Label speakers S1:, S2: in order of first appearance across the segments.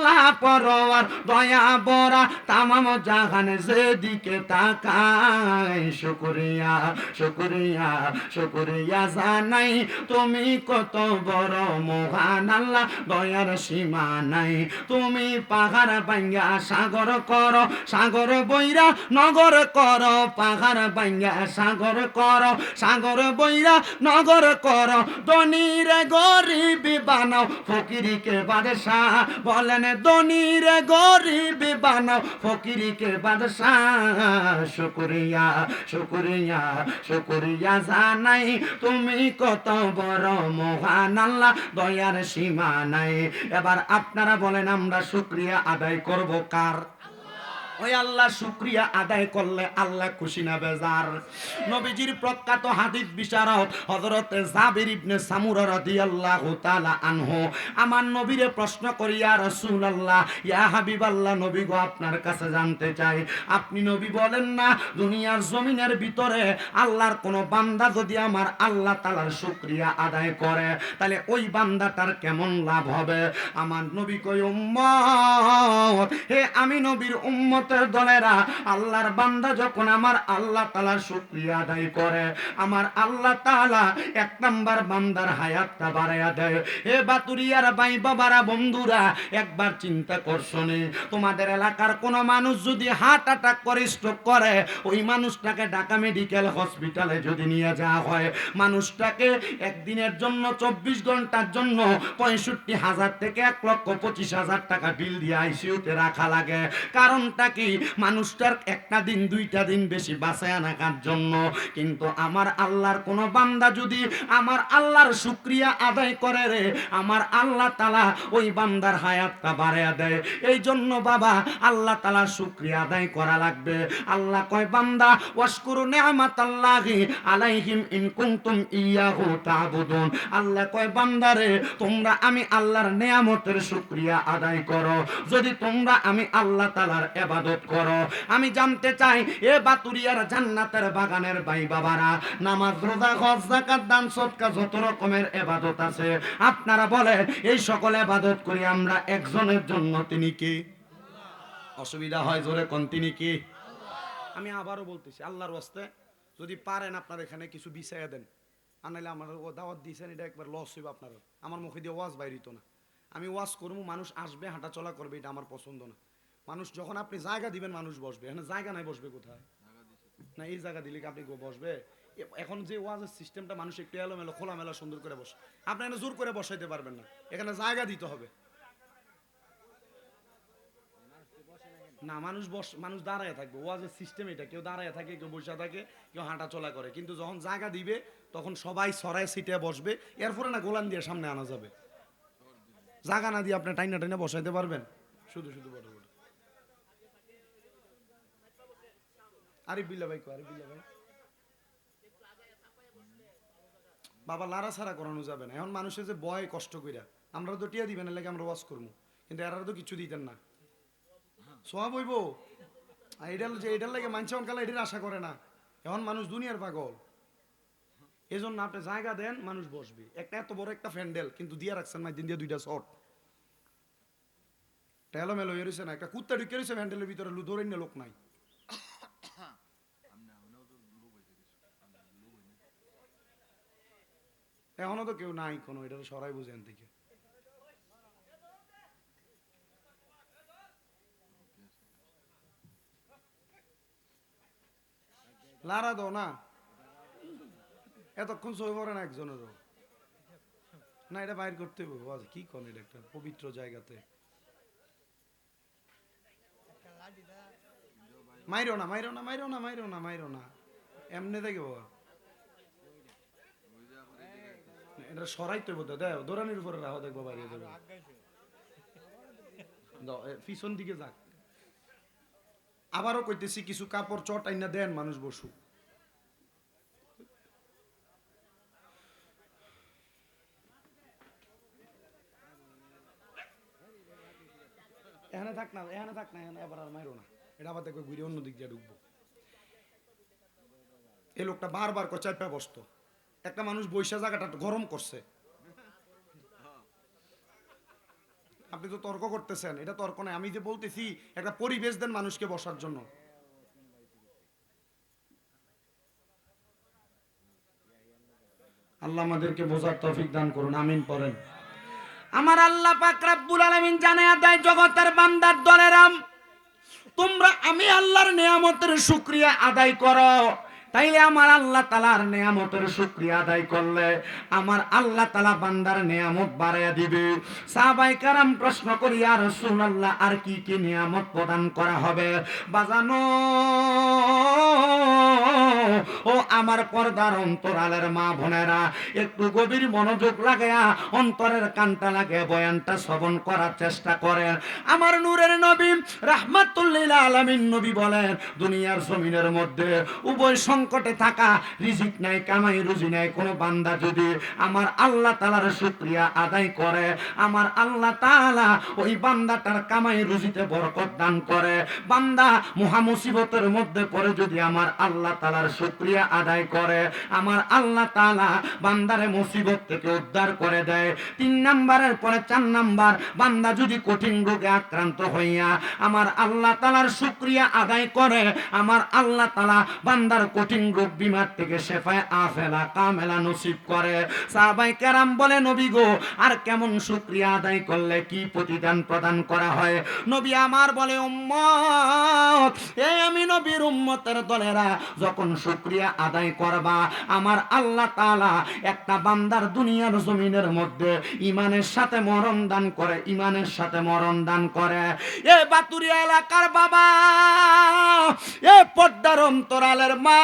S1: আল্লাহ পরওয়ার দয়া বরা, তামাম জাহান যেদিকে তাকায়। শুকরিয়া শুকরিয়া শুকরিয়া জানাই, তুমি কত বড় মহান আল্লাহ, দয়ার সীমা নাই। তুমি পাহাড় ভাঙ্গা সাগর কর, সাগর বইরা নগর কর, পাহাড় ভাঙ্গা সাগর কর, সাগর বইরা নগর কর। ধনীর গরিব বানাও, ফকিরিকে বাদশাহ বলেন গরিব বানাও শুকরিয়া শুকরিয়া শুকরিয়া জানাই। তুমি কত বড় মহান আল্লাহ, দয়ার সীমা নাই। এবার আপনারা বলেন, আমরা শুক্রিয়া আদায় করব কার? ওই আল্লাহ শুক্রিয়া আদায় করলে আল্লাহ খুশি না বেজার। নবীজির প্রখ্যাত হাদিস বিশারদ হযরতে জাবির ইবনে সামুরা রাদিয়াল্লাহু তাআলা আনহু। আমার নবীরে প্রশ্ন করি, ইয়া রাসূলুল্লাহ, ইয়া হাবিবাল্লাহ, নবী গো, আপনার কাছে জানতে চাই। আপনি নবী বলেন না, দুনিয়ার জমিনের ভিতরে আল্লাহর কোন বান্দা যদি আমার আল্লাহ তাআলার শুকরিয়া আদায় করে, তাহলে ওই বান্দাটার কেমন লাভ হবে? আমার নবী কই উম্মত, হে আমি নবীর উম্মতের দলেরা, আল্লাহর বান্দা যখন আমার আল্লাহ তাআলার শুকরিয়া আদায় করে, আমার আল্লাহ তাআলা এক নাম্বার বান্দার হায়াতটা বাড়াইয়া দেয়। হে বাতুরিয়ার ভাই বাবারা, বন্ধুরা, একবার চিন্তা করছনি তোমাদের এলাকার কোন মানুষ যদি হার্ট অ্যাটাক করে স্ট্রোক করে, ওই মানুষটাকে ঢাকা মেডিকেল হসপিটালে যদি নিয়ে যাওয়া হয়, মানুষটাকে একদিনের জন্য চব্বিশ ঘণ্টার জন্য পঁয়ষট্টি হাজার থেকে এক লক্ষ পঁচিশ হাজার টাকা বিল দিয়ে আইসিউতে রাখা লাগে। কারণটা কি? মানুষটার একটা দিন, দুইটা দিন বেশি বাঁচায় রাখার জন্য। কিন্তু আমার আল্লাহর কোনো বান্দা যদি আমার আল্লাহর শুক্রিয়া আদায় করে রে, আমার আল্লাহ তালা ওই বান্দার হায়াতটা বাড়াইয়া দেয়। এই জন্য বাবা, আল্লাহ তালার শুক্রিয়া আদায় করা লাগবে। আল্লাহ কয়, বান্দা, ওয়াশকুরু নিয়ামাত আল্লাহি আলাইহিম ইন কুনতুম ইয়াহু তা'বুদুন। আল্লাহ কয় বান্দারে তোমরা আমি আল্লাহর নিয়ামতের শুক্রিয়া আদায় করো। যদি তোমরা আমি আল্লাহ তালার এবাদত করো। আমি জানতে চাই, এ বাতুরিয়ার জান্নাতের বাগানের ভাই বাবারা, নামাজ, রোজা, হজ, যাকাত, দান সদকা যত রকমের এবাদত আছে। আপনারা বলেন, এই সকল এবাদত করি আমরা একজনের জন্য, তিনি কি? অসুবিধা হয় জোরে কোন, তিনি কি? আমি আবারও বলতেছি, আল্লাহর ওয়াস্তে, যদি পারেন আপনার এখানে কিছু বিছাইয়া দেন। আনাইলে আমার ও দাওয়াত দিয়েছেন, এটা একবার লস হইব আপনার আমার মুখে দিয়ে ওয়াজ বাইরিত না। আমি ওয়াজ করব, মানুষ আসবে হাঁটা চলা করবে, এটা আমার পছন্দ না। মানুষ, যখন আপনি জায়গা দিবেন, মানুষ বসবে। এখানে জায়গা নাই, বসবে কোথায়? না, এই জায়গা দিলে কি আপনি বসবে? এখন যে ওয়াজের সিস্টেমটা মানুষ একটু এলোমেলো, খোলামেলা, সুন্দর করে বসে। আপনি এখানে জোর করে বসাইতে পারবেন না। এখানে জায়গা দিতে হবে। না, মানুষ বস, মানুষ দাঁড়ায় থাকবে। ওয়াজের সিস্টেম এটা। কেউ দাঁড়ায় থাকে, কেউ বসে থাকে, কেউ হাঁটা চলা করে। কিন্তু যখন জায়গা দিবে, তখন সবাই সরায় সিটে বসবে। এরপরে না গোলান দিয়ে সামনে আনা যাবে। জায়গা না দিয়ে আপনি টাইনা টাইনা বসাইতে পারবেন? শুধু শুধু বড় বড় আরে বিল্লা ভাই আরে বিল্লা ভাই। বাবা, লারা ছাড়া করানো যাবে না। এখন মানুষের যে বয়, কষ্ট কইরা। আমরা তো টিয়া দিবেন লাগে আমরা ওয়াশ করব কিন্তু এরা তো কিছু দিতেন না। সোয়াব হইব? আর এটার যে এটার লাগে মানছে অনকালে, এটার আশা করে না। এখন মানুষ দুনিয়ার পাগল। এই জন্য আপনি জায়গা দেন, মানুষ বসবে। একটা এত বড় একটা ফ্যান্ডেল কিন্তু দিয়ে রাখছেন মাই দিন দিয়ে দুইটা শট। টেলো মেলো এরছে না, একটা কুত্তা ঢুকে রয়েছে ফ্যান্ডেলের ভিতরে ধরে লোক নাই। এখনও তো কেউ নাই কোনো, এটা সরাই বুঝেন থেকে। লারা দাও না। এতক্ষণ সই পড়ে না একজনেরও। না, এটা বাইর করতে হবে। কি কোন এটা একটা পবিত্র জায়গাতে। মাইরো না মাইরো না মাইরো না মাইরো না মাইরো না এমনি দেখে বাবা। এটা সরাই তো বোধ উপরে দেখব পিছন দিকে যাক। আবারও কইতেছি, কিছু কাপড় চট আইনা দেন মানুষ বসু। এখানে থাক না, এখানে থাক না, এখানে এবার আর মাইরো না। এটা আবার দেখবে ঘুরে অন্য দিক দিয়ে ঢুকবো। এই লোকটা বারবার করে চাপা বসতো। একটা মানুষ বৈশা জায়গাটা গরম করছে।
S2: আপনি তো তর্ক করতেছেন, এটা তর্ক নয়। আমি যে বলতেছি, একটা পরিবেশ দেন মানুষকে বসার জন্য।
S1: আল্লাহ আমাদেরকে বোঝার তৌফিক দান করুন, আমিন পড়েন। আমার আল্লাহ পাক রাব্বুল আলামিন জানায়া দেয়, জগতের বান্দার দলেরাম, তোমরা আমি আল্লাহর নিয়ামতের শুকরিয়া আদায় করো। তাইলে আমার আল্লাহ তালার নিয়ামতের শুক্রিয়া আদায় করলে আমার আল্লাহ তালা বান্দার নিয়ামত বাড়াইয়া দিবে। সাহাবাই কারাম প্রশ্ন করি আর আল্লাহ আর কি কি নিয়ামত প্রদান করা হবে? বাজানো, ও আমার পর্দার অন্তরালের মা বোনেরা, একটু গভীর মনোযোগ লাগায়া অন্তরের কানটা লাগে বয়ানটা শ্রবণ করার চেষ্টা করেন। আমার নূরের নবী রাহমাতুল্লিল আলামিন নবী বলেন, দুনিয়ার জমিনের মধ্যে উভয় সংকটে থাকা, রিজিক নাই, কামাই রুজি নাই, কোনো বান্দা যদি আমার আল্লাহ তালার শুক্রিয়া আদায় করে, আমার আল্লাহ তাআলা ওই বান্দাটার কামাই রুজিতে বরকত দান করে, বান্দা মহা মুসিবতের মধ্যে পড়ে যদি আমার আল্লাহ তালার শুক্রিয়া আদায় করে, আমার আল্লাহ তাআলা বান্দারে মুসিবত থেকে উদ্ধার করে দেয়। তিন নাম্বারের পরে চার নাম্বার, বান্দা যদি কঠিন রোগে আক্রান্ত হইয়া আমার আল্লাহ তালার শুক্রিয়া আদায় করে, আমার আল্লাহ তালা বান্দার কঠিন রোগ বিমার থেকে শেফায় আফেলা কামেলা নসিব করে। সাহাবাই কেরাম বলে, নবী গো, আর কেমন শুক্রিয়া আদায় করলে কি প্রতিদান প্রদান করা হয়? নবী আমার বলে, উম্মত এই আমি নবীর উম্মতের দলেরা, যখন শুক্রিয়া আদায় করবা, আমার আল্লাহ তাআলা একটা বান্দার দুনিয়ার জমিনের মধ্যে ইমানের সাথে মরণ দান করে ইমানের সাথে মরণ দান করে। এ বাতুরিয়া এলাকার বাবা, এ পদ্মার অন্তরালের মা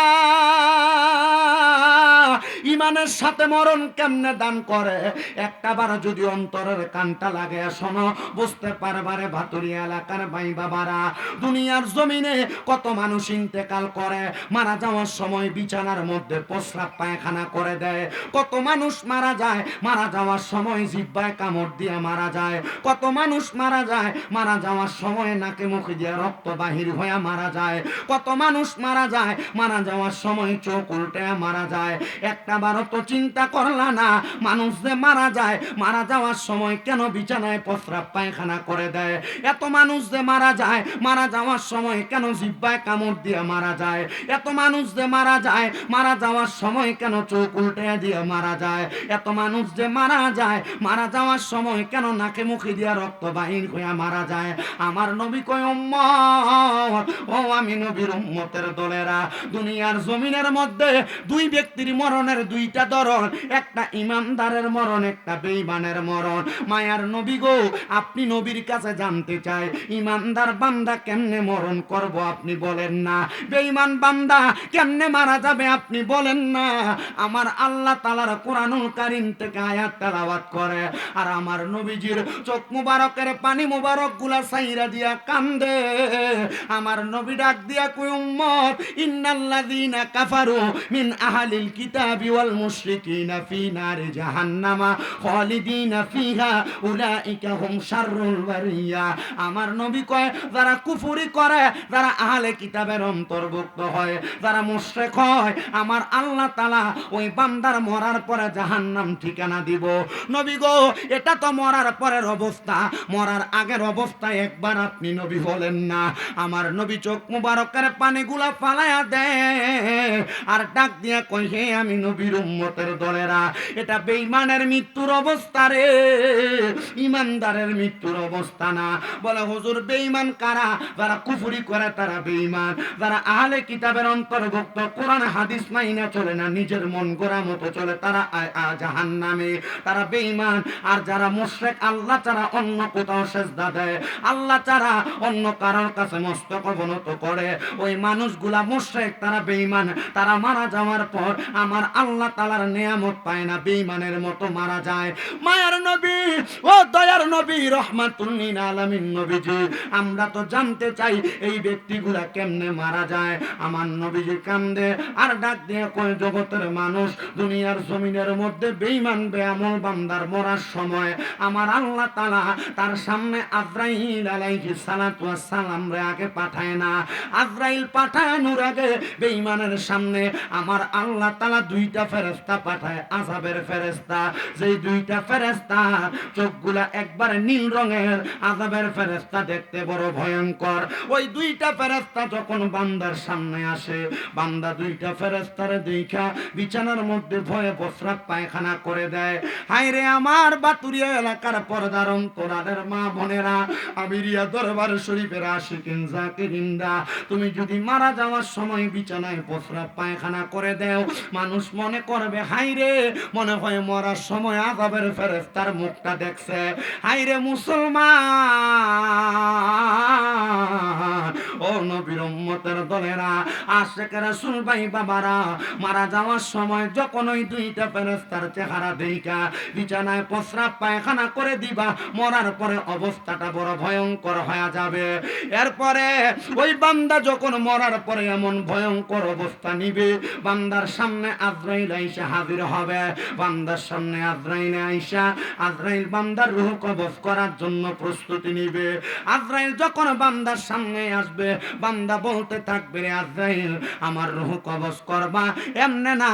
S1: ইমানের সাথে মরণ কেমনে দান করে? একটা বার যদি অন্তরের কানটা লাগে, শোনো, বুঝতে পারবারে ভাতুরিয়া এলাকার ভাই বাবারা, দুনিয়ার জমিনে কত মানুষ ইন্তেকাল করে, মারা যাওয়ার সময় বিছানার মধ্যে প্রস্রাব পায়খানা করে দেয়। কত মানুষ মারা যায়, মারা যাওয়ার সময় জিব্বায় কামড় দিয়ে মারা যায়। কত মানুষ মারা যায়, মারা যাওয়ার সময় নাকে মুখে দিয়ে রক্ত বাহির হয়ে মারা যায়। কত মানুষ মারা যায়, মারা যাওয়ার সময় চোখ উল্টে মারা যায়। একটা বারও তো চিন্তা করলা না, মানুষ যে মারা যায়, মারা যাওয়ার সময় কেন বিছানায় প্রস্রাব পায়খানা করে দেয়? এত মানুষ যে মারা যায়, মারা যাওয়ার সময় কেন জিব্বায় কামড় দিয়ে মারা যায়? এত মানুষ যে মারা যায়, মারা যাওয়ার সময় কেন চোখ উল্টে দিয়ে মারা যায়? এত মানুষ যে মারা যায়, মারা যাওয়ার সময় কেন নাকে মুখে দিয়ে রক্ত বাহির হইয়া মারা যায়? আমার নবী কয় ও আমি নবীর উম্মতের দলেরা, দুনিয়ার জমিনের মধ্যে দুই ব্যক্তির মরণের দুইটা ধরন। একটা ইমানদারের মরণ, একটা বেঈমানের মরণ। মায়ার নবী গো, আপনি নবীর কাছে জানতে চাই, ইমানদার বান্দা কেমনে মরণ করব আপনি বলেন না। বেঈমান বান্দা কেমনে মারা যাবে আপনি বলেন না। আমার আল্লাহ তালার কোরআনুল কারিম থেকে আয়াত তেলাওয়াত করে, আর আমার নবীজির চোখ মুবারকের পানি মুবারকগুলা সাইরা দিয়া কান্দে। আমার নবী ডাক দিয়া কই উম্মত আমার নবী কয়, যারা করে, যারা আহলে কিতাবের অন্তর্ভুক্ত হয়, যারা হয়, আমার আল্লাহ ওই বান্দার মরার পরে ঠিকানা দিব। নবী গো, এটা তো মরার পরের অবস্থা। মরার আগের অবস্থা একবার আপনি নবী বলেন না। আমার নবী চোখ মুবারকের পানিগুলা ফালায়া দে আর ডাক দিয়া কই হে আমি নবীর উম্মতের দলেরা, এটা মৃত্যুর অবস্থা রে। ইমানদারের মৃত্যুর অবস্থা না। বলে, হুজুর কারা? যারা কুফরি করে, তারা যারা আহলে কিতাবের অন্তর্ভুক্ত, কোরআন, হাদিস মাইনা চলে না, নিজের মন গোড়া মতো চলে, তারা জাহান নামে। তারা বেঈমান। আর যারা মুশরিক, আল্লাহ ছাড়া অন্য কোথাও সেজদা দেয়। আল্লাহ ছাড়া অন্য কারোর কাছে মস্তক অবনত করে। ওই মানুষগুলা মুশরিক, তারা তারা মারা যাওয়ার পর আমার আল্লাহ তালার নিয়ামত পায় না, বেঈমানের মতো মারা যায়। মায়ার নবী, ও দয়ার নবী রহমাতুল্লিন আলামিন নবীজি, আমরা তো জানতে চাই এই ব্যক্তিগুলা কেমনে মারা যায়। আমার নবীজি কান্দে, আর ডাক দিয়ে কয়, জগতের মানুষ, দুনিয়ার জমিনের মধ্যে বেঈমান, বেআমল বান্দার মরার সময় আমার আল্লাহ তালা তার সামনে আজরাইল আলাইহি সালাতু সালাম রে আগে পাঠায় না। আজরাইল পাঠানোর আগে বেঈমানের সামনে আমার আল্লাহ তালা দুইটা ফেরেস্তা পাঠায় আজাবের ফেরেস্তা যেই দুইটা ফেরেস্তা চোখগুলা একবার নীল রঙের আজাবের ফেরেস্তা দেখতে বড় ভয়ঙ্কর। ওই দুইটা ফেরেস্তা যখন বান্দার সামনে আসে, বান্দা দুইটা ফেরেস্তার দেখা বিছানার মধ্যে ভয়ে প্রস্রাব পায়খানা করে দেয়। হায় রে আমার বাতুরিয়া এলাকার পর্দার অন্তরালের মা বোনেরা আমিরিয়া দরবার শরীফের আশিকিন জাকিরিন্দা তুমি যদি মারা যাওয়ার সময় বিছানায় প্রস্রাব পায়খানা করে দেও। মানুষ মনে করবে হাই রে! মনে হয় মরার সময় আজাবের ফেরেস্তার মুখটা দেখছে। হাই রে মুসলমান! ও নবীর উম্মতের দলেরা আশেকের রাসূল, ভাই বাবারা, মারা যাওয়ার সময় যখন ওই দুইটা ফেরেস্তার চেহারা দেইকা বিছানায় প্রস্রাব পায়খানা করে দিবা, মরার পরে অবস্থাটা বড় ভয়ঙ্কর হয়ে যাবে। এরপরে ওই বান্দা যখন মরার পরে এমন ভয়ঙ্কর অবস্থা নিবে। বান্দার সামনে আজরাইল আইসা হাজির হবে। বান্দার সামনে আজরাইল আইসা, আজরাইল বান্দার রূহ কবজ করার জন্য প্রস্তুতি নিবে। আজরাইল যখন বান্দার সামনে আসবে, বান্দা বলতে থাকবে, রে আজরাইল, আমার রূহ কবজ করবা এমনে না।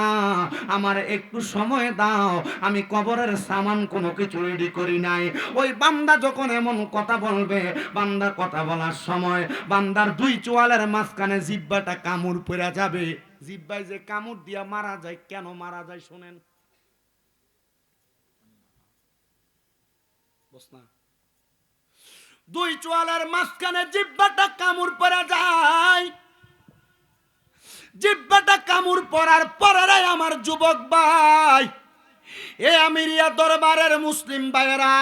S1: আমার একটু সময় দাও, আমি কবরের সামান কোনো কিছু রেডি করি নাই। ওই বান্দা যখন এমন কথা বলবে বান্দা কথা বলার সময় বান্দার দুই চোয়ালের মাঝখানে জিব্বাটা কামড় পড়ে যাবে। জিব্বায় যে কামড় দিয়া মারা যায়, কেন মারা যায় শোনেন? দুই চোয়ালের মাঝখানে জিব্বাটা কামড় পড়ে যায়। জিব্বাটা কামড় পড়ার পরে রে আমার যুবক ভাই, এ আমিরিয়া দরবারের মুসলিম ভাইয়েরা,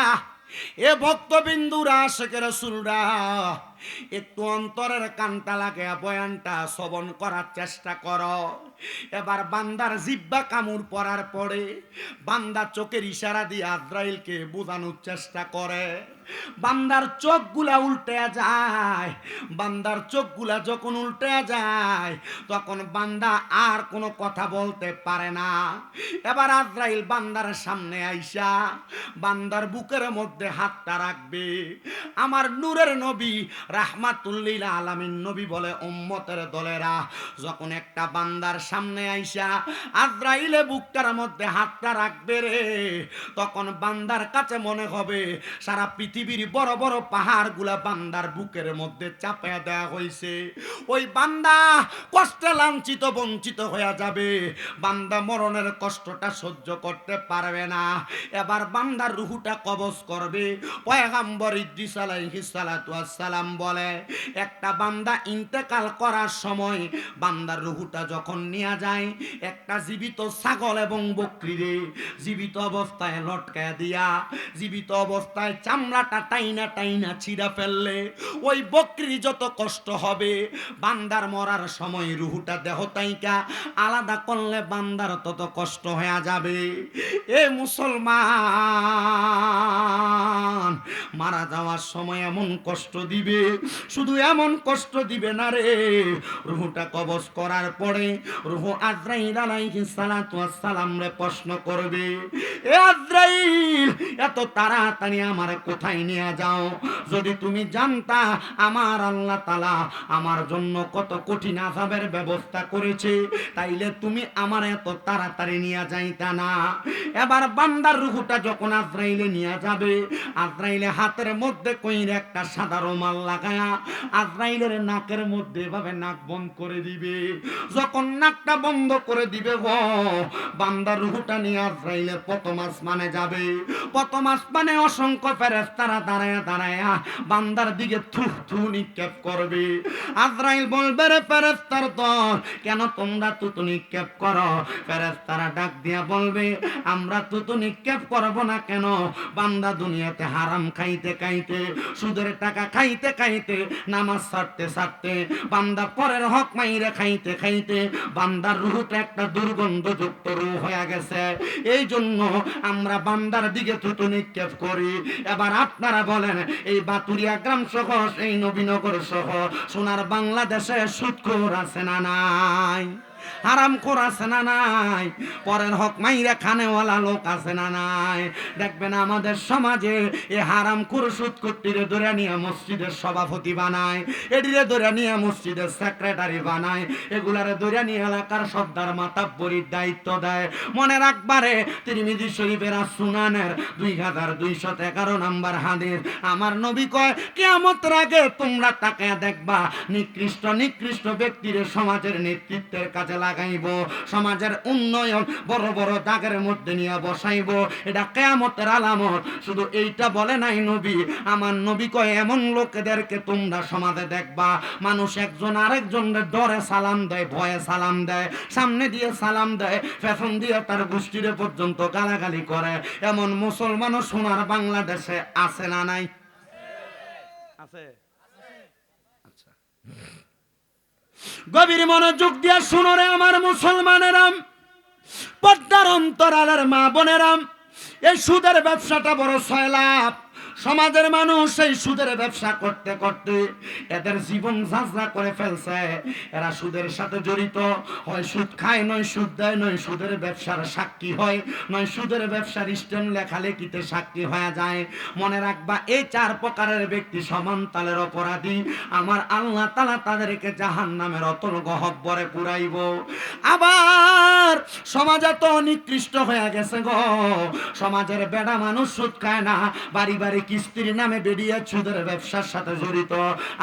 S1: এ ভক্তবিন্দুরা শেখের সুলরা একটু অন্তরের কানটা লাগে বয়ানটা শ্রবণ করার চেষ্টা কর। এবার বান্দার জিব্বা কামড় পড়ার পরে বান্দা চোখের ইশারা দিয়ে আজরাইলকে বোঝানোর চেষ্টা করে। বান্দার চোখগুলা উল্টে যায়, বান্দার চোখগুলা যখন উল্টে যায়, তখন বান্দা আর কোনো কথা বলতে পারে না। এবার আজরাইল বান্দার সামনে আইসা, বান্দার বুকের মধ্যে হাতটা রাখবে। আমার নূরের নবী রাহমাতুল্লিল আলামিন নবী বলে, উম্মতের দলেরা, যখন একটা বান্দার সামনে আইসা আজরাইলে বুকটার মধ্যে হাতটা রাখবে রে, তখন বান্দার কাছে মনে হবে, সারা পৃথিবীর বড় বড় পাহাড়গুলা বান্দার বুকের মধ্যে চাপা দেওয়া হয়েছে ওই বান্দা কষ্টে লাঞ্ছিত, বঞ্চিত হয়ে যাবে। বান্দা মরণের কষ্টটা সহ্য করতে পারবে না। এবার বান্দার রুহুটা কবজ করবে। পয়গাম্বর ইদ্রিস আলাইহিস সালাম বলে, একটা বান্দা ইন্তেকাল করার সময় বান্দার রুহুটা যখন নিয়ে যায়, একটা জীবিত ছাগল এবং বকরিরে জীবিত অবস্থায় লটকায় দিয়া, জীবিত অবস্থায় চামড়াটা টাইনা টাইনা ছিঁড়া ফেললে, ওই বকরি যত কষ্ট হবে, বান্দার মরার সময় রুহুটা দেহ তাইকা আলাদা করলে বান্দার তত কষ্ট হয়ে যাবে। এ মুসলমান, মারা যাওয়ার সময় এমন কষ্ট দিবে শুধু এমন কষ্ট দিবে না রে। রুহুটা কবজ করার পরে রুহু আজরাইল আলাইহিস সালাতু সালাম রে প্রশ্ন করবে, এ আজরাইল, এত তাড়াতাড়ি আমার কোথায় নিয়ে যাও? যদি তুমি জানতা আমার আল্লাহ তালা আমার জন্য কত কঠিন আজাবের ব্যবস্থা করেছে, তাইলে তুমি আমার এত তাড়াতাড়ি নিয়ে যাইতা না। এবার বান্দার রুহুটা যখন আজরাইলে নিয়ে যাবে, আজরাইলে হাতের মধ্যে কইর একটা সাদা রুমাল লাগায়া আজরাইলের নাকের মধ্যে এভাবে নাক বন্ধ করে দিবে। যখন নাকটা বন্ধ করে দিবে বান্দার রুহুটা নিয়ে আজরাইলের প্রথম আসমানে যাবে। প্রথম আসমানে অসংখ্য দাঁড়ায় দাঁড়ায় বান্দার দিকে থু নিক্ষেপ করবে। আজরাইল বলবে, রে ফেরেস্তার দল, কেন তোমরা তুতু নিক্ষেপ করো? ফেরেস্তারা ডাক দিয়া বলবে, আমরা তুতু নিক্ষেপ করব না কেন? বান্দা দুনিয়াতে হারাম খাইতে খাইতে, সুদের টাকা খাইতে খাইতে নামাজ ছাড়তে ছাড়তে, বান্দা পরের হক মাইরে খাইতে খাইতে, বান্দার রুহটা একটা দুর্গন্ধযুক্ত রূহ হয়ে গেছে। এই জন্য আমরা বান্দার দিকে থুতু নিক্ষেপ করি। এবার আপনারা বলেন, এই বাতুরিয়া গ্রাম সহ এই নবীনগর সহ, সোনার বাংলাদেশে সুৎখোর আছে না নাই? হারাম খোর আছে না নাই? পরের হক মাইরা খানেওয়ালা লোক আছে না নাই? দেখবেন আমাদের সমাজে এ হারাম খোর সুদ কর্তীরে ধরে নিয়ে মসজিদের সভাপতি বানায় এটিরে ধরে নিয়ে মসজিদের সেক্রেটারি বানায়, এগুলারে ধরে নিয়ে এলাকার সর্দার মাতাব্বরির দায়িত্ব দেয়। মনে রাখবারে, তিরমিজি শরীফের সুনানের দুই হাজার দুইশত এগারো নম্বর হাদিস। আমার নবী কয় কেমতের আগে তোমরা তাকে দেখবা, নিকৃষ্ট নিকৃষ্ট ব্যক্তিরে সমাজের নেতৃত্বের কাজে লাগাইব সমাজের উন্নয়ন বড় বড় দাগের মধ্যে নিয়ে বসাইব। এটা কেয়ামতের আলামত। শুধু এইটা বলে নাই নবী। আমার নবী কয় এমন লোকেদেরকে তোমরা সমাজে দেখবা। মানুষ একজন আরেকজনের ডরে সালাম দেয় ভয়ে সালাম দেয় সামনে দিয়ে সালাম দেয় পেছন দিয়ে তার গোষ্ঠীরে পর্যন্ত গালাগালি করে। এমন মুসলমানও সোনার বাংলাদেশে আছে না নাই?
S2: আছে।
S1: গভীর মনোযোগ দিয়া শুনো রে আমার মুসলমানেরাম। পদ্মার অন্তরালের মা বোনেরাম, এই সুদের ব্যবসাটা বড় সয়লাভ সমাজের মানুষ এই সুদের ব্যবসা করতে করতে এদের জীবন ঝাঁঝরা করে ফেলছে। এরা সুদের সাথে জড়িত। হয় সুদ খায়, নয় সুদ দেয়, নয় সুদের ব্যবসার সাক্ষী হয়, নয় সুদের ব্যবসার স্টেম লেখালেখিতে সাক্ষী হয়ে যায়। মনে রাখবা, এই চার প্রকারের ব্যক্তি সমান তালের অপরাধী। আমার আল্লাহ তালা তাদেরকে জাহান নামের অতল গহব্বরে পুরাইব। আবার সমাজ এত নিকৃষ্ট হয়ে গেছে গো। সমাজের বেড়া মানুষ সুদ খায় না, বাড়ি বাড়ি কিস্তির নামে বেরিয়ে সুদের ব্যবসার সাথে জড়িত।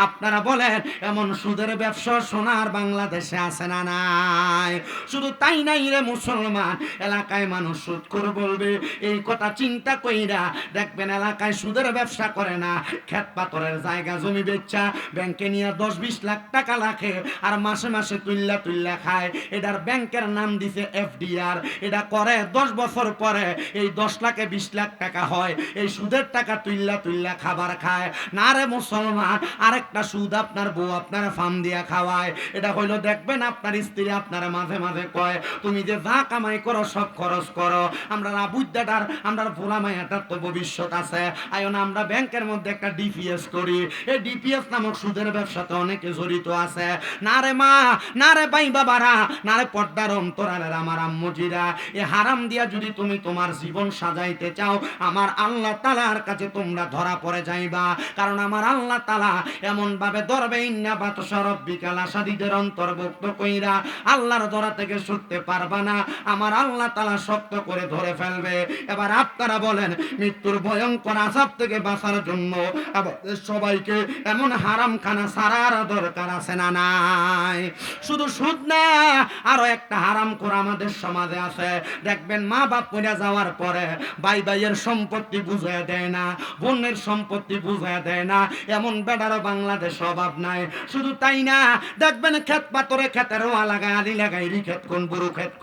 S1: আপনারা বলেন, এমন সুদের ব্যবসা সোনার বাংলাদেশে আছে না নাই? শুধু তাই নাই রে মুসলমান, এলাকায় মানুষ সুদ করে বলবে। এই কথা চিন্তা কইরা দেখবেন এলাকায় সুদের ব্যবসা করে না। ক্ষেত পাথরের জায়গা, জমি বেচা, ব্যাংকে নিয়ে দশ বিশ লাখ টাকা রাখে আর মাসে মাসে তুল্লা তুল্লা খায়। এটার ব্যাংকের নাম দিছে এফডিআর। এটা করে দশ বছর পরে এই দশ লাখে বিশ লাখ টাকা হয়। এই সুদের টাকা তুল্লা তুল্লা খাবার খায়। না রে মুসলমান, আরেকটা সুদ আপনার বউ আপনার ফার্ম দিয়া খাওয়ায়। এটা হইল দেখবেন আপনার স্ত্রী আপনার মাঝে মাঝে কয়, তুমি যে যা কামাই করো, সব খরচ করো। আমরা বুদ্ধাটার আমরা ভোলা মাইয়াটার তো ভবিষ্যৎ আছে। আয়ন আমরা ব্যাংকের মধ্যে একটা ডিপিএস করি। এই ডিপিএস নামক সুদের ব্যবসাতে অনেকে জড়িত আছে। না রে মা, না রে ভাই বাবারা, না রে পর্দার অন্তরালের আমার আম্মুজিরা। এ হারাম দিয়া যদি তুমি তোমার জীবন সাজাইতে চাও, আমার আল্লাহ তালার কাছে তোমরা ধরা পড়ে যাইবা। কারণ আমার আল্লাহ তালা এমন ভাবে ধরবে, ইন্না বাত সরব বিকাল আসাদিদের অন্তর্ভুক্ত কইরা আল্লাহর ধরা থেকে ছুটতে পারবা না। আমার আল্লাহ তালা শক্ত করে ধরে ফেলবে। এবার আপনারা বলেন, মৃত্যুর ভয়ঙ্কর আসাব থেকে বাঁচার জন্য সবাইকে এমন হারাম খানা সারার দরকার আছে না নাই? শুধু সুদ না, আরও একটা হারাম করে আমাদের সমাজে আছে। দেখবেন মা বাপ পড়ে যাওয়ার পরে ভাই ভাইয়ের সম্পত্তি বুঝায় দেয় না। বোনের সম্পত্তি বুঝায় দেয় না। এমন বেটারও বাংলাদেশ অভাব নাই। শুধু তাই না, দেখবেন ক্ষেত পাতরে ক্ষেতের ওয়া লাগায় আলি লাগাই, রি ক্ষেত কোন বুড়ো ক্ষেত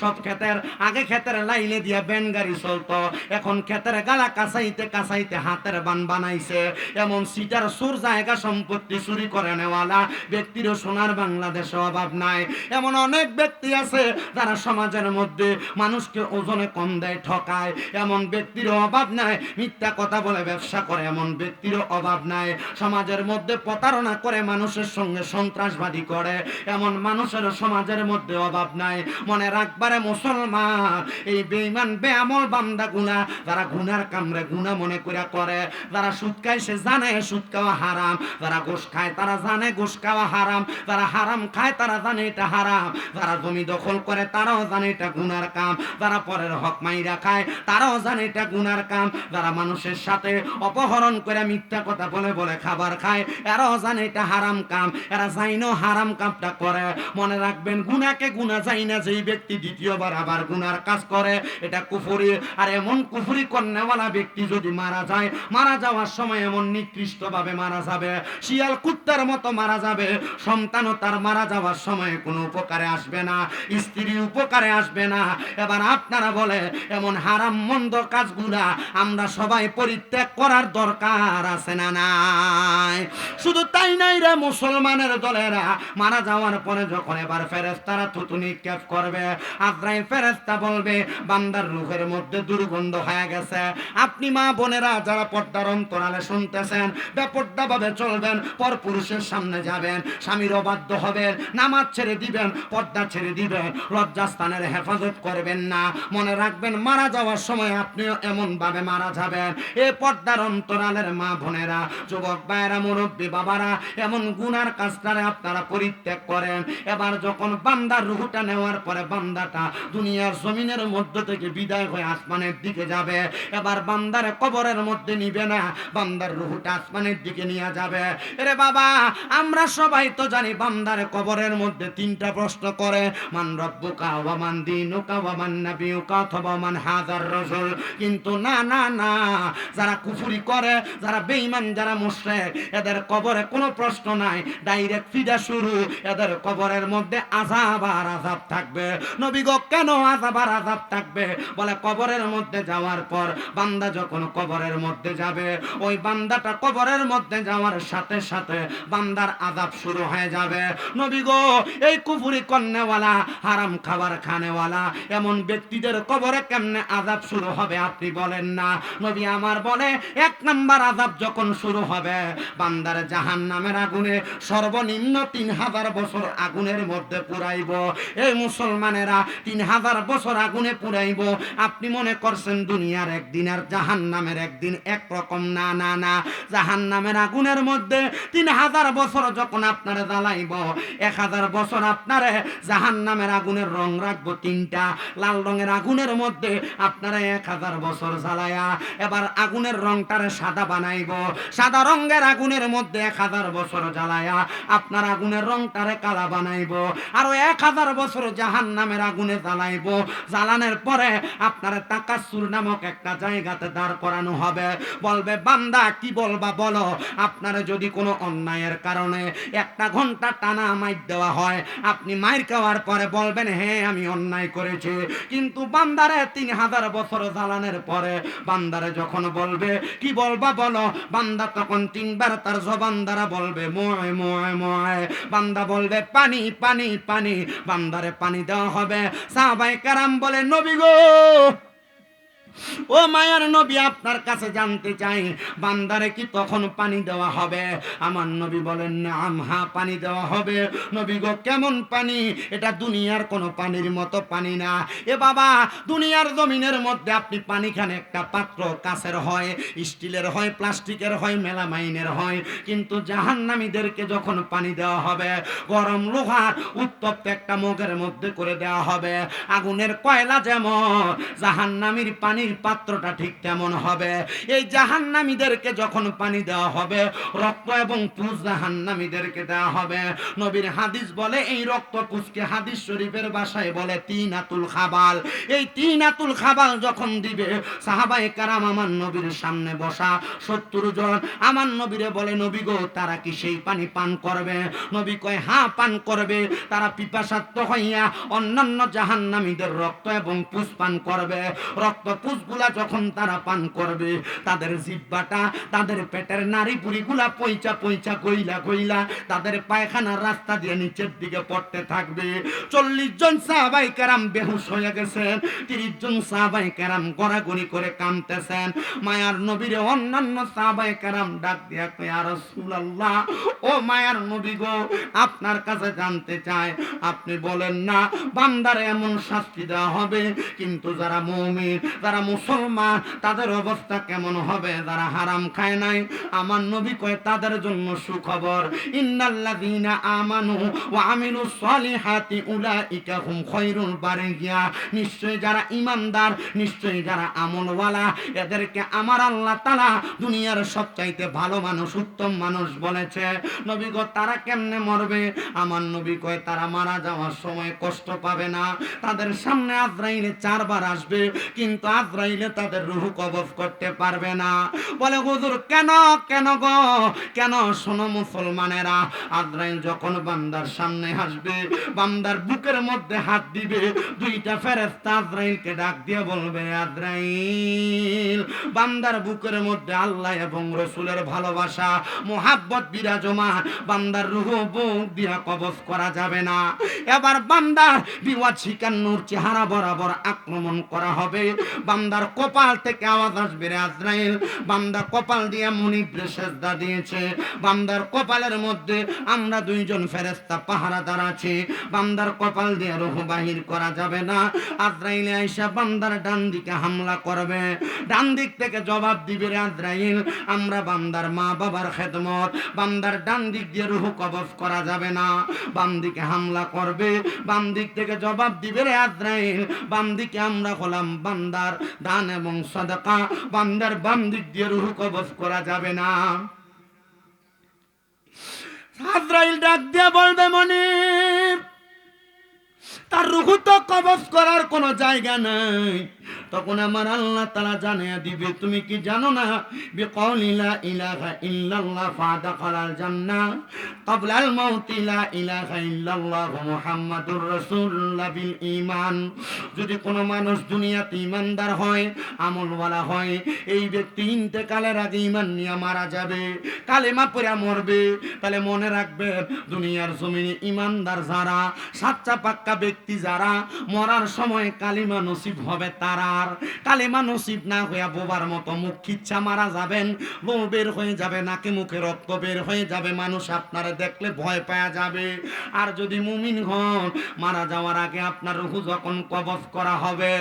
S1: সব ক্ষেতের আগে ক্ষেতের লাইনে দিয়ে বেন গাড়ি চলতো। এখন ক্ষেতের গালা কাঁচাইতে কাঁচাইতে হাতের বান বানাইছে। এমন সিটার সুর জায়গা সম্পত্তি চুরি করে নেওয়ালা, ব্যক্তিরও সোনার বাংলাদেশে অভাব নাই। এমন অনেক ব্যক্তি আছে যারা সমাজের মধ্যে মানুষকে ওজনে কম দেয়, ঠকায়। এমন ব্যক্তিরও অভাব নাই, মিথ্যা কথা বলে ব্যবসা করে, এমন ব্যক্তিরও অভাব নাই। সমাজের মধ্যে প্রতারণা করে মানুষের সঙ্গে সন্ত্রাসবাদী করে, এমন মানুষের সমাজের মধ্যে অভাব নাই। মনে রাখবারে মুসলমান, এই বেঈমান, বেআমল বান্দা গুনা যারা গুনার কামরে গুনা মনে করে করে, যারা সুদ খায় সে জানে সুদ খাওয়া হারাম, যারা ঘুষ খায় তারা জানে ঘুষ খাওয়া হারাম, যারা হারাম খায় তারা জানে এটা হারাম, যারা জমি দখল করে তারাও জানে এটা গুনার কাম, যারা পরের হক মাইরা খায় তারাও জানে এটা গুনার কাম, যারা মানুষের সাথে অপহরণ করে মিথ্যা কথা বলে বলে খাবার খায়। এরাও জানে এটা হারাম কাম। এরা জাইনও হারাম কামটা করে। মনে রাখবেন, গুনাকে গুনা যাই না যেই ব্যক্তি দ্বিতীয়বার আবার গুনার কাজ করে। এটা কুফুরি। আর এমন কুফুরি কন্যাওয়ালা ব্যক্তি যদি মারা যায়, মারা যাওয়ার সময় এমন নিকৃষ্ট ভাবে মারা যাবে। শিয়াল কুত্তার মতো মারা যাবে। সন্তানও তার মারা যাওয়ার সময় কোনো উপকারে আসবে না। স্ত্রী উপকারে আসবে না। এবার আপনারা বলে, এমন হারাম মন্দ কাজগুলা আমরা সবাই পরিত্যাগ পরিত্যাগ করার দরকার আছে না নাই? শুধু তাই নাই রে মুসলমানের দলেরা। মারা যাওয়ার পরে যখন এবার ফেরেস্তারা থুতু নিক্ষেপ করবে, আজরাইল ফেরেস্তা বলবে, বান্দার রুহের মধ্যে দুর্গন্ধ হয়ে গেছে। আপনি মা বোনেরা যারা পর্দার অন্তরালে শুনতেছেন বেপর্দা ভাবে চলবেন পর পুরুষের সামনে যাবেন, স্বামীর অবাধ্য হবেন, নামাজ ছেড়ে দিবেন, পর্দা ছেড়ে দিবেন, লজ্জাস্থানের হেফাজত করবেন না। মনে রাখবেন মারা যাওয়ার সময় আপনিও এমন ভাবে মারা যাবেন। এ পর্দার অন্তরালের মা বোনেরা, যুবক ভাইয়েরা, মুরব্বী বাবারা, এমন গুনার কাজটারে আপনারা পরিত্যাগ করেন। এবার যখন বান্দার রুহুটা নেওয়ার পরে বান্দাটা দুনিয়ার জমিনের মধ্য থেকে বিদায় হয়ে আসমানের দিকে যাবে। এবার বান্দারে কবরের মধ্যে নিবে না, বান্দার রুহুটা আসমানের দিকে নিয়ে যাবে। এরে বাবা, আমরা সবাই তো জানি বান্দারে কবরের মধ্যে তিনটা প্রশ্ন করে, মান রব্বুকা ওয়া মান দিনুকা ওয়া মান নাবিয়ুকা অথবা মান হাজার রাসূল? কিন্তু না না না যারা কুফরি করে, যারা বেঈমান, যারা মুশরিক, এদের কবরে কোনো প্রশ্ন নাই। ডাইরেক্ট ফিদা শুরু। এদের কবরের মধ্যে আযাব আর আযাব থাকবে। নবী গো, কেন আযাব আর আযাব থাকবে? বলে কবরের মধ্যে যাওয়ার পর বান্দা যখন কবরের মধ্যে যাবে, ওই বান্দাটা কবরের মধ্যে যাওয়ার সাথে সাথে বান্দার আযাব শুরু হয়ে যাবে। নবী গো, এই কুফরি কন্যাওয়ালা, হারাম খাবার খানেওয়ালা, এমন ব্যক্তিদের কবরে কেমনে আযাব শুরু হবে আপনি বলেন না। নবী আমার বলে এক নাম্বার আযাব যখন শুরু হবে, বান্দার জাহান নামের আগুনে সর্বনিম্ন তিন হাজার বছর আগুনের মধ্যে পুরাইব। এই মুসলমানেরা তিন হাজার বছর আগুনে পুরাইব। আপনি মনে করছেন দুনিয়ার একদিন আর জাহান নামের একদিন একরকম? না না না। জাহান নামের আগুনের মধ্যে তিন হাজার বছর যখন আপনারে জ্বালাইব, এক হাজার বছর আপনারে জাহান নামের আগুনের রং রাখব তিনটা। লাল রঙের আগুনের মধ্যে আপনারা এক হাজার বছর জ্বালায়া, এবার আগুনের রংটারে সাদা বানাইব। সাদা রঙের আগুনের মধ্যে এক হাজার বছর জ্বালায়া আপনার আগুনের রংটারে কালা বানাইব। আরও এক হাজার বছর জাহান নামের আগুনে জ্বালাইব। জ্বালানোর পরে আপনার তাকাসুর নামক একটা জায়গাতে দাঁড় করানো হবে। বলবে, বান্দা, কি বলবা বলো? আপনারা যদি কোনো অন্যায়ের কারণে একটা ঘণ্টা টানা মাইর দেওয়া হয়, আপনি মাইর খাওয়ার পরে বলবেন হ্যাঁ আমি অন্যায় করেছি। কিন্তু বান্দারে তিন হাজার বছর জ্বালানোর পরে বান্দারে যখন বলবে? কি বলবা বলো? বান্দা তখন তিনবার তার জবান দ্বারা বলবে, ময় ময় ময়। বান্দা বলবে, পানি পানি পানি। বান্দারে পানি দেওয়া হবে। সাহাবাই কারাম বলে, নবী গো ও মায়ার নবী, আপনার কাছে জানতে চাই, বান্দারে কি তখন পানি দেওয়া হবে? আমার নবী বলেন না হা, পানি দেওয়া হবে। নবী গো, কেমন পানি? এটা দুনিয়ার কোনো পানির মতো পানি না। এ বাবা, দুনিয়ার জমিনের মধ্যে আপনি পানি খান একটা পাত্র, কাছের হয়, স্টিলের হয়, প্লাস্টিকের হয়, মেলামাইনের হয়। কিন্তু জাহান্নামীদেরকে যখন পানি দেওয়া হবে, গরম লোহার উত্তপ্ত একটা মগের মধ্যে করে দেওয়া হবে। আগুনের কয়লা যেমন, জাহান্নামীর পানির পাত্রটা ঠিক তেমন হবে। এই জাহান্নামীদেরকে যখন পানি দেওয়া হবে, রক্ত এবং পুষ জাহান্নামীদেরকে দেওয়া হবে। নবীর হাদিস বলে, এই রক্ত পুষকে হাদিস শরীফের বাসায় বলে তিন আতুল খাবাল। এই তিন আতুল খাবাল যখন দিবে সাহাবাই কারাম আমার নবীর সামনে বসা সত্তর জন, আমার নবীরে বলে, নবী গো, তারা কি সেই পানি পান করবে? নবী কয় হা পান করবে। তারা পিপাসাত্ম হইয়া অন্যান্য জাহান্নামীদের রক্ত এবং পুষ পান করবে। রক্ত পুষগুলা যখন তারা পান করবে, তাদের জিব্বাটা, তাদের পেটের নারী পুরিগুলা পয়চা পয়চা কইলা কইলা তাদের পায়খানার রাস্তা দিয়ে নিচের দিকে পড়তে থাকবে। চল্লিশ জন সাহাবাই কারাম বেহুশ হয়ে গেছেন, তিরিশ জন সাহাবাই কারাম গড়াগড়ি করে কামতেছেন মায়ার নবীরে অন্যান্য সাহাবাই কারাম ডাক দিয়া কই আর ও মায়ার নবী গো, আপনার কাছে জানতে চাই, আপনি বলেন না, বান্দারে এমন শাস্তি দেওয়া হবে, কিন্তু যারা মুমিন, যারা মুসলমান, তাদের অবস্থা কেমন হবে? যারা হারাম খায় নাই, আমার নবী কয়, তাদের জন্য সুখবর। ইন্নাল্লাযীনা আমানু ওয়া আমিলুস সলিহাতি উলাইকা হুম খায়রুল বারিয়া নিশ্চয় যারা ঈমানদার, নিশ্চয় যারা আমলওয়ালা, এদেরকে আমার আল্লাহ তাআলা দুনিয়ার সবচাইতে ভালো মানুষ, উত্তম মানুষ বলেছে। নবী গো, তারা কেমনে মরবে? আমার নবী কয়, তারা মারা যাওয়ার সময় কষ্ট পাবে না। তাদের সামনে আজরাইলে চারবার আসবে, কিন্তু আজ আজরাইলে তাদের রুহ কবজ করতে পারবে না। বলে, হুজুর, কেন কেন গো? কেন? শোনো মুসলমানেরা, আজরাইল যখন বান্দার সামনে আসবে, বান্দার বুকের মধ্যে হাত দিবে, দুইটা ফেরেস্তা আজরাইলকে ডাক দিয়ে বলবে, আজরাইল, বান্দার বুকের মধ্যে আল্লাহ এবং রসুলের ভালোবাসা, মোহাব্বত বিরাজমান, বান্দার রুহ বুক দিয়া কবজ করা যাবে না। এবার বান্দার বিওয়াজ শিকান্নুর চেহারা বরাবর আক্রমণ করা হবে। বান্দার কপাল থেকে আওয়াজ আসবে রে আজরাইল। বান্দা কপাল দিয়ে মুনিব্রে সেজদা দিয়েছে। বান্দার কপালের মধ্যে আমরা দুইজন ফেরেস্তা পাহারাদার আছি। বান্দার কপাল দিয়ে রুহ বাহির করা যাবে না। আজরাইলে আইসা বান্দার ডান দিকে হামলা করবে। ডান দিক থেকে জবাব দিবে রে আজরাইল, আমরা বান্দার মা বাবার খেদমত। বান্দার ডান দিক দিয়ে রুহ কবজ করা যাবে না। বাম দিকে হামলা করবে। বাম দিক থেকে জবাব দিবে রে আজরাইল, বাম দিকে আমরা হলাম বান্দার দান এবং সদকা বান্দার বাম দিক দিয়ে রুহ কবজ করা যাবে না। আজরাইল ডাক দিয়ে বলবে মনির তার রুহু তো কবজ করার কোনো জায়গা নাই। তখন আমার আল্লাহ তারা জানিয়ে দিবে, তুমি কি জানো না ইলাহা ইল্লাল্লাহ ফাদাখালাল জান্নাহ, ক্বাবলাল মাউতি লা ইলাহা ইল্লাল্লাহ মুহাম্মাদুর রাসূলুল্লাহ বিল ঈমান। যদি কোনো মানুষ দুনিয়াতে ঈমানদার হয়, আমলওয়ালা হয়, এই ব্যক্তি ইন্তেকালের আগে ঈমান নিয়ে মারা যাবে, কালেমা পড়ে মরবে, তাহলে মনে রাখবেন, দুনিয়ার জমিনে ঈমানদার যারা সাচ্চা পাক্কা ব্যক্তি যারা মরার সময় কালিমা নসিব হবে তারার কালিমা নসিব না হইয়া বোবার মতো মুখ খিচ্ছা মারা যাবেন, বউ বের হয়ে যাবে, নাকে মুখে রক্ত বের হয়ে যাবে, মানুষ আপনারা দেখলে ভয় পাওয়া যাবে। আর যদি মুমিন হন, মারা যাওয়ার আগে আপনার রুহু যখন কবজ করা হবে,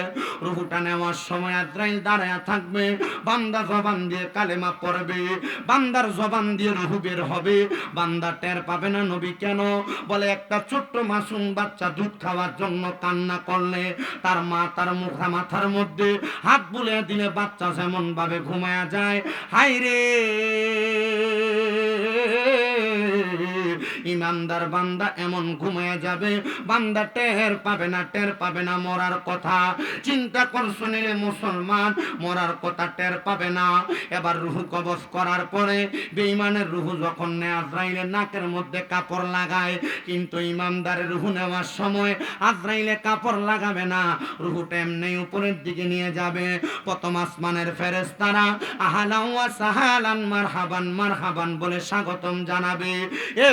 S1: রুহুটা নেওয়ার সময় আদ্রাইল দাঁড়ায় থাকবে, বান্দা জবান দিয়ে কালেমা পড়বে, বান্দার জবান দিয়ে রুহু বের হবে, বান্দা টের পাবে না নবী কেন? বলে, একটা ছোট্ট মাসুম বাচ্চা দুধ খাওয়ার জন্য কান্না করলে তার মা তার মুখা মাথার মধ্যে হাত বুলে দিলে বাচ্চা যেমন ভাবে ঘুমায়া যায়। হাই রে ইমানদার বান্দা এমন ঘুমায়া যাবে। বান্দা টের পাবে না, টের পাবে না, মরার কথা। চিন্তা কর শুনিলে মুসলমান, মরার কথা টের পাবে না। এবার রুহু কবজ করার পরে বেঈমানের রুহু যখন আজরাইলে নাকের মধ্যে কাপড় লাগায়, কিন্তু ইমানদারের রুহু নেওয়ার সময় আজরাইলে কাপড় লাগাবে না। রুহুটা এমনি উপরের দিকে নিয়ে যাবে। প্রথম আসমানের ফেরেস্তারা আহালান ওয়া সাহালান মারহাবান মারহাবান বলে স্বাগতম জানাবে। এ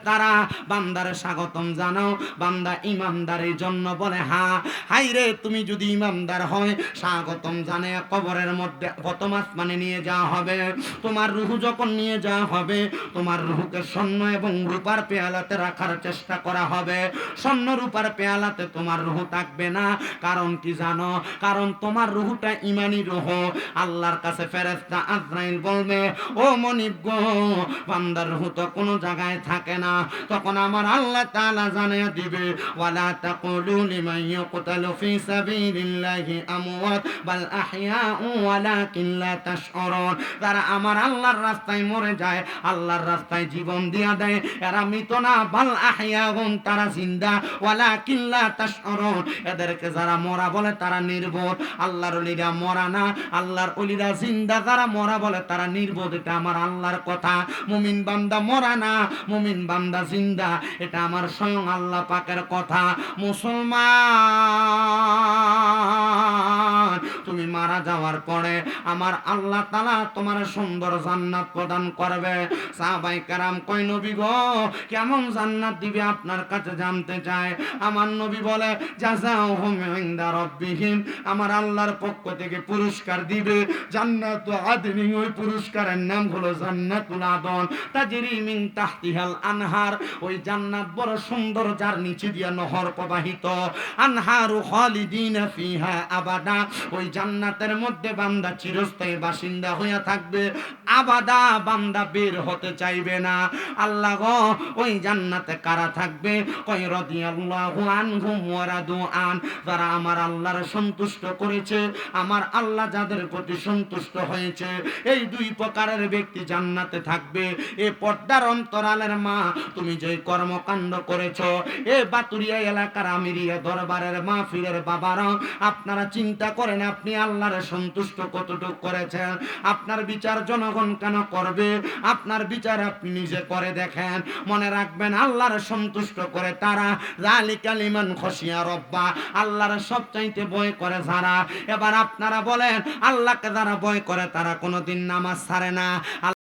S1: ফেরেস্তারা বান্দারে স্বাগতম জানাও, বান্দা ইমানদারের জন্য বলে, হা হাই রে তুমি যদি ইমানদার হয়, স্বাগতম জানে কবরের মধ্যে প্রথম আসমানে নিয়ে যাওয়া হবে, তোমার রুহু যখন নিয়ে যাওয়া হবে, তোমার রুহুকে স্বর্ণ এবং রূপার পেয়ালাতে রাখার চেষ্টা করা হবে, স্বর্ণ, রূপার পেয়ালাতে তোমার রুহু থাকবে না, কারণ কি জানো, কারণ তোমার রুহুটা ইমানি রুহ, আল্লাহর কাছে ফেরেস্তা আজরাইল বলবে, ও মনিব গো, বান্দার রুহু তো কোনো জায়গায় থাকে না, তখন আমার আল্লাহ তাআলা জানিয়ে দিবে, ওয়ালা তাকুলু লিমান ফি সাবিলিল্লাহি আমওয়াত, বাল ওয়ালাকিন লা তাশউরুন। তারা আমার আল্লাহর রাস্তায় মরে যায়, আল্লাহর রাস্তায় জীবন দিয়া দেয়, এরা মৃত না, বাল আহইয়াহুম তারা জিন্দা, ওয়ালাকিন লা তাশউরুন। এদেরকে যারা মরা বলে, তারা নির্বোধ। আল্লাহর ওলিরা মরা না, আল্লাহর ওলিরা জিন্দা, যারা মরা বলে, তারা নির্বোধ। এটা আমার আল্লাহর কথা। মুমিন বান্দা মরা না, মুমিন বান্দা জিন্দা, এটা আমার স্বয়ং আল্লাহ পাকের কথা। মুসলমান, তুমি মারা যাওয়ার পরে আমার আল্লাহ তালা তোমার সুন্দর জান্নাত প্রদান করবে। সাহাবাই কারাম কই নবী গো, কেমন জান্নাত দিবে আপনার কাছে জানতে চায় আমার নবী বলে, জাযাউহুম ইনদা রাব্বিহিম। আমার আল্লাহর পক্ষ থেকে পুরস্কার দিবে। জান্নাত আদনি, ওই পুরস্কারের নাম হলো জান্নাতুল আদন। তাজরি মিন তাহতিহাল আনহার, ওই জান্নাত বড় সুন্দর, যার নিচে দিয়া নহর প্রবাহিত। আনহারু খালিদিনা ফিহা আবাদা, ওই জান্নাতের মধ্যে বান্দা চিরস্থায়ী বাসিন্দা হইয়া থাকবে। আবাদা বান্দা বের হতে চাইবে না। আল্লাহ গো, ওই জান্নাতে কারা থাকবে? কই রাদিয়াল্লাহু আনহুম ওয়া রাদু আন, যারা আমার আল্লাহর সন্তুষ্ট করেছে, আমার আল্লাহ যাদের প্রতি সন্তুষ্ট হয়েছে, এই দুই প্রকারের ব্যক্তি জান্নাতে থাকবে। এ পর্দার অন্তরালের মা তুমি যে কর্মকাণ্ড করেছ, এ বাতুরিয়া এলাকার আমিরিয়া দরবারের মাহফিলের বাবারা, আপনারা চিন্তা করেন, আপনি আল্লাহর সন্তুষ্ট কতটুকু করেছেন? আপনার বিচার জনগণ কেন করবে? আপনার বিচার আপনি নিজে করে দেখেন। মনে রাখবেন, আল্লাহর সন্তুষ্ট করে তারা জালিকালিমান খসিয়া রব্বা, আল্লাহর সবচাইতে বয় করে যারা। এবার আপনারা বলেন, আল্লাহকে যারা বয় করে, তারা কোনোদিন নামাজ ছাড়ে না।